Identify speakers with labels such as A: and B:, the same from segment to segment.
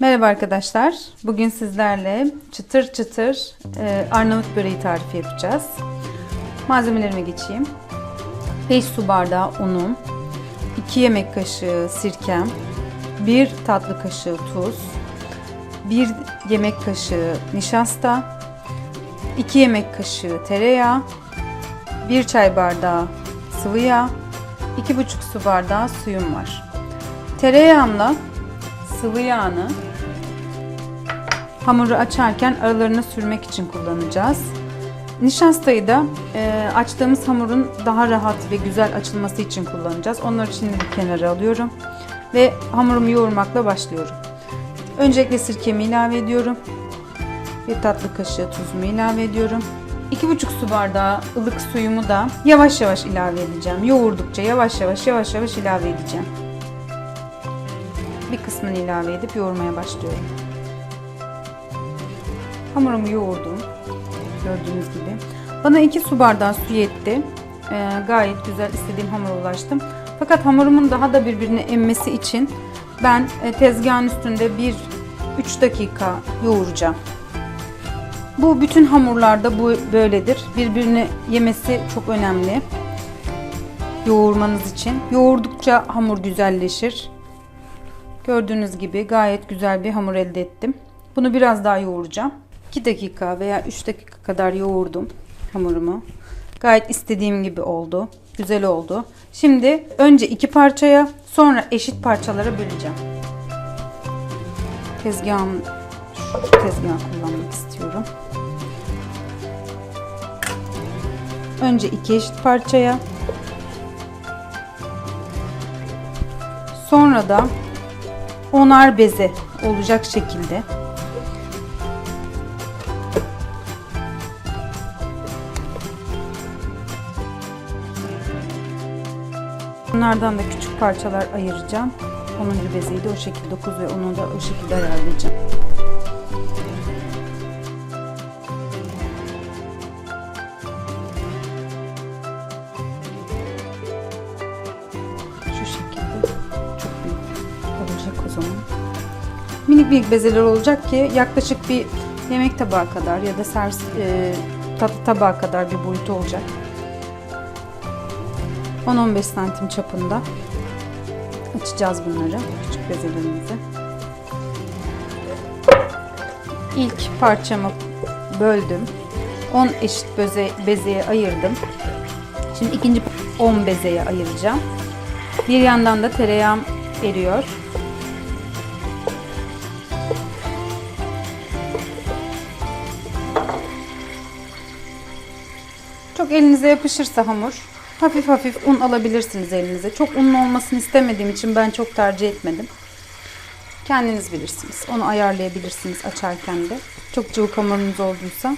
A: Merhaba arkadaşlar. Bugün sizlerle çıtır çıtır e, Arnavut böreği tarifi yapacağız. Malzemelerime geçeyim. 5 su bardağı unum, 2 yemek kaşığı sirkem, 1 tatlı kaşığı tuz, 1 yemek kaşığı nişasta, 2 yemek kaşığı tereyağı, 1 çay bardağı sıvı yağ, 2,5 su bardağı suyum var. Tereyağımla sıvı yağını hamuru açarken aralarına sürmek için kullanacağız. Nişastayı da e, açtığımız hamurun daha rahat ve güzel açılması için kullanacağız. Onları şimdi bir kenara alıyorum ve hamurumu yoğurmakla başlıyorum. Öncelikle sirkemi ilave ediyorum. Bir tatlı kaşığı tuzumu ilave ediyorum. 2,5 su bardağı ılık suyumu da yavaş yavaş ilave edeceğim. Yoğurdukça yavaş yavaş yavaş yavaş ilave edeceğim. Bir kısmını ilave edip yoğurmaya başlıyorum. Hamurumu yoğurdum. Gördüğünüz gibi. Bana 2 su bardağı su yetti. Ee, gayet güzel istediğim hamura ulaştım. Fakat hamurumun daha da birbirine emmesi için ben e, tezgahın üstünde bir 3 dakika yoğuracağım. Bu bütün hamurlarda bu böyledir. Birbirine yemesi çok önemli. Yoğurmanız için. Yoğurdukça hamur güzelleşir. Gördüğünüz gibi gayet güzel bir hamur elde ettim. Bunu biraz daha yoğuracağım. 2 dakika veya 3 dakika kadar yoğurdum hamurumu. Gayet istediğim gibi oldu. Güzel oldu. Şimdi önce iki parçaya sonra eşit parçalara böleceğim. Tezgahım şu tezgahı kullanmak istiyorum. Önce iki eşit parçaya sonra da onar beze olacak şekilde Bunlardan da küçük parçalar ayıracağım. 10. bezeyi de o şekilde 9 ve 10'u da o şekilde ayarlayacağım. Şu şekilde çok büyük olacak o zaman. Minik minik bezeler olacak ki yaklaşık bir yemek tabağı kadar ya da servis e, tatlı tabağı kadar bir boyutu olacak. 10-15 santim çapında açacağız bunları küçük bezelerimizi. İlk parçamı böldüm. 10 eşit beze, bezeye ayırdım. Şimdi ikinci 10 bezeye ayıracağım. Bir yandan da tereyağım eriyor. Çok elinize yapışırsa hamur hafif hafif un alabilirsiniz elinize. Çok unlu olmasını istemediğim için ben çok tercih etmedim. Kendiniz bilirsiniz. Onu ayarlayabilirsiniz açarken de. Çok cıvık hamurunuz olduysa.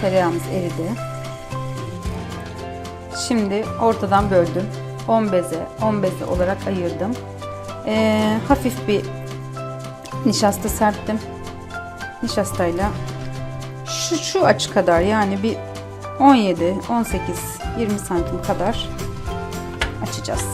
A: Tereyağımız eridi. Şimdi ortadan böldüm. 10 beze, 10 beze olarak ayırdım. Ee, hafif bir nişasta serptim. Nişastayla şu, şu açı kadar yani bir 17, 18, 20 santim kadar açacağız.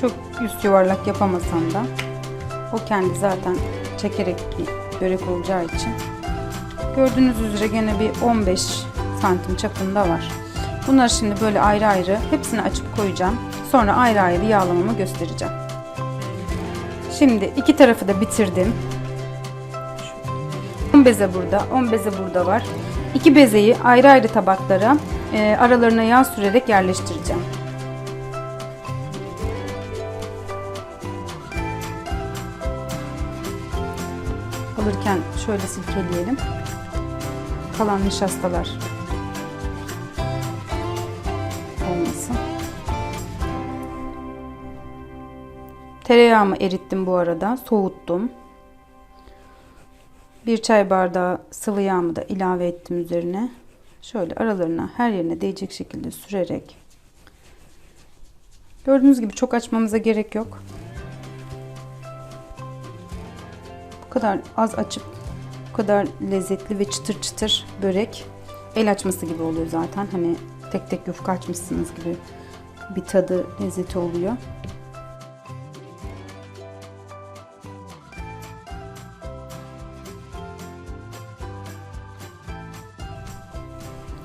A: Çok üst yuvarlak yapamasam da o kendi zaten çekerek bir börek olacağı için Gördüğünüz üzere gene bir 15 santim çapında var. Bunları şimdi böyle ayrı ayrı hepsini açıp koyacağım. Sonra ayrı ayrı yağlamamı göstereceğim. Şimdi iki tarafı da bitirdim. 10 beze burada, 10 beze burada var. İki bezeyi ayrı ayrı tabaklara e, aralarına yağ sürerek yerleştireceğim. Alırken şöyle silkeleyelim kalan nişastalar Tereyağımı erittim bu arada. Soğuttum. Bir çay bardağı sıvı yağımı da ilave ettim üzerine. Şöyle aralarına her yerine değecek şekilde sürerek. Gördüğünüz gibi çok açmamıza gerek yok. kadar az açıp bu kadar lezzetli ve çıtır çıtır börek el açması gibi oluyor zaten. Hani tek tek yufka açmışsınız gibi bir tadı lezzeti oluyor.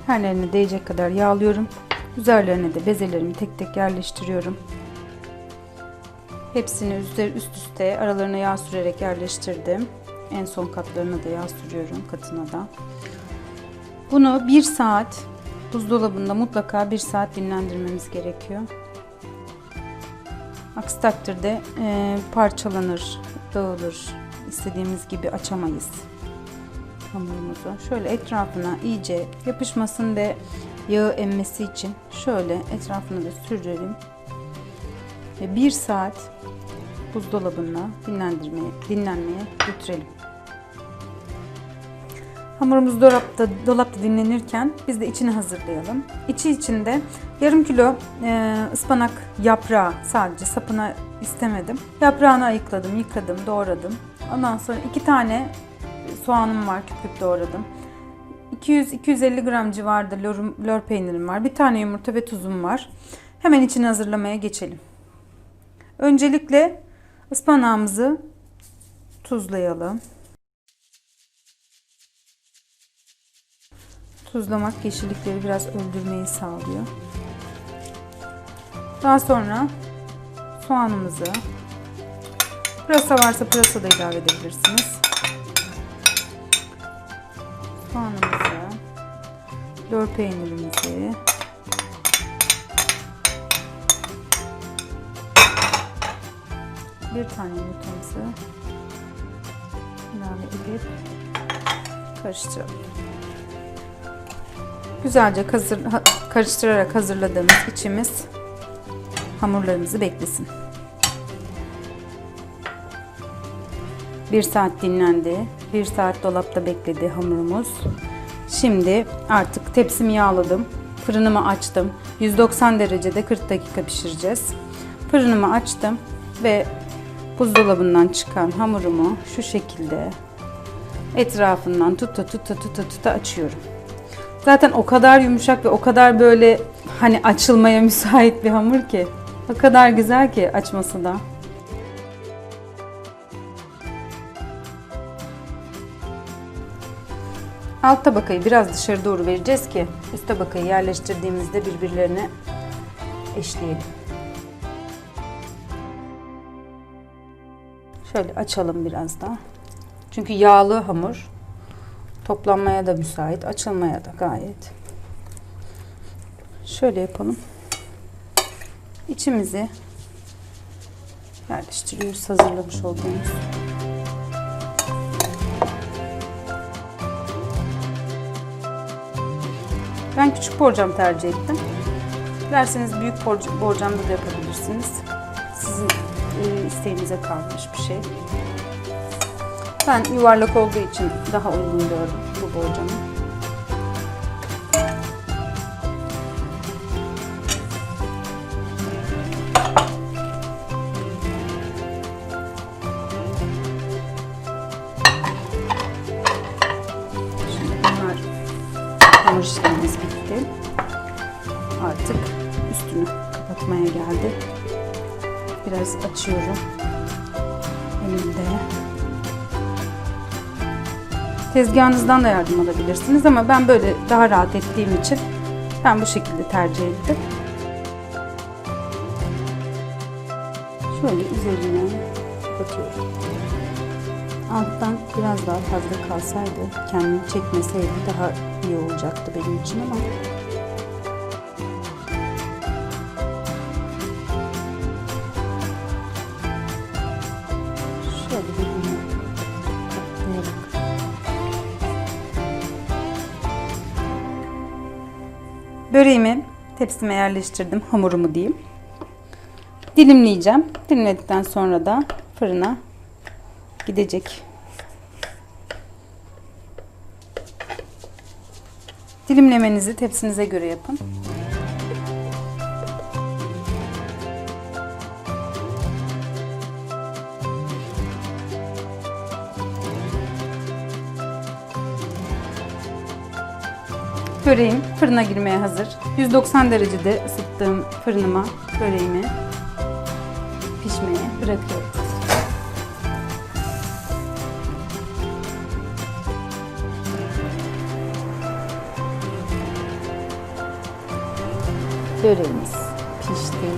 A: Her yerine değecek kadar yağlıyorum. Üzerlerine de bezelerimi tek tek yerleştiriyorum. Hepsini üstler üst üste aralarına yağ sürerek yerleştirdim. En son katlarına da yağ sürüyorum katına da. Bunu bir saat buzdolabında mutlaka bir saat dinlendirmemiz gerekiyor. Aksi takdirde e, parçalanır, dağılır. İstediğimiz gibi açamayız hamurumuzu. Şöyle etrafına iyice yapışmasın ve yağı emmesi için şöyle etrafına da sürelim. Ve bir saat buzdolabına dinlendirmeye, dinlenmeye götürelim. Hamurumuz dolapta, dolapta dinlenirken biz de içini hazırlayalım. İçi içinde yarım kilo e, ıspanak yaprağı sadece sapına istemedim. Yaprağını ayıkladım, yıkadım, doğradım. Ondan sonra iki tane soğanım var küp küp doğradım. 200-250 gram civarında lor, lor peynirim var. Bir tane yumurta ve tuzum var. Hemen içini hazırlamaya geçelim. Öncelikle ıspanağımızı tuzlayalım. Tuzlamak yeşillikleri biraz öldürmeyi sağlıyor. Daha sonra soğanımızı pırasa varsa pırasa da ilave edebilirsiniz. Soğanımızı, lor peynirimizi, bir tane yumurtamızı ilave edip karıştıralım. Güzelce hazır, karıştırarak hazırladığımız içimiz hamurlarımızı beklesin. Bir saat dinlendi. Bir saat dolapta bekledi hamurumuz. Şimdi artık tepsimi yağladım. Fırınımı açtım. 190 derecede 40 dakika pişireceğiz. Fırınımı açtım ve buzdolabından çıkan hamurumu şu şekilde etrafından tuta tuta tuta tuta açıyorum. Zaten o kadar yumuşak ve o kadar böyle hani açılmaya müsait bir hamur ki. O kadar güzel ki açması da. Alt tabakayı biraz dışarı doğru vereceğiz ki üst tabakayı yerleştirdiğimizde birbirlerine eşleyelim. Şöyle açalım biraz daha. Çünkü yağlı hamur toplanmaya da müsait, açılmaya da gayet. Şöyle yapalım. İçimizi yerleştiriyoruz hazırlamış olduğumuz. Ben küçük borcam tercih ettim. Dilerseniz büyük borc, borcamda da yapabilirsiniz. Sizin e, isteğinize kalmış bir şey. Ben yuvarlak olduğu için daha uygun gördüm bu borcamı. İşlemimiz bitti. Artık üstünü kapatmaya geldi. Biraz açıyorum elimde. Tezgahınızdan da yardım alabilirsiniz ama ben böyle daha rahat ettiğim için ben bu şekilde tercih ettim. Şöyle üzerine kapatıyorum. Alttan biraz daha fazla kalsaydı, kendini çekmeseydi daha iyi olacaktı benim için ama şöyle katlayarak Böreğimi tepsime yerleştirdim. Hamurumu diyeyim. Dilimleyeceğim. Dilimledikten sonra da fırına gidecek. Dilimlemenizi tepsinize göre yapın. Böreğim fırına girmeye hazır. 190 derecede ısıttığım fırınıma böreğimi pişmeye bırakıyorum. Böreğimiz pişti.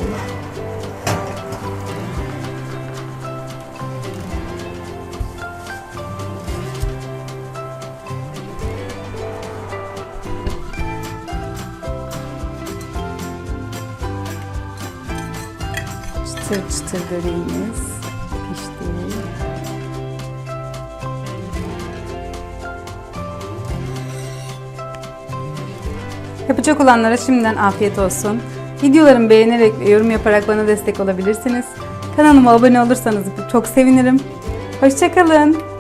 A: Çıtır çıtır böreğimiz Yapacak olanlara şimdiden afiyet olsun. Videolarımı beğenerek ve yorum yaparak bana destek olabilirsiniz. Kanalıma abone olursanız çok sevinirim. Hoşçakalın.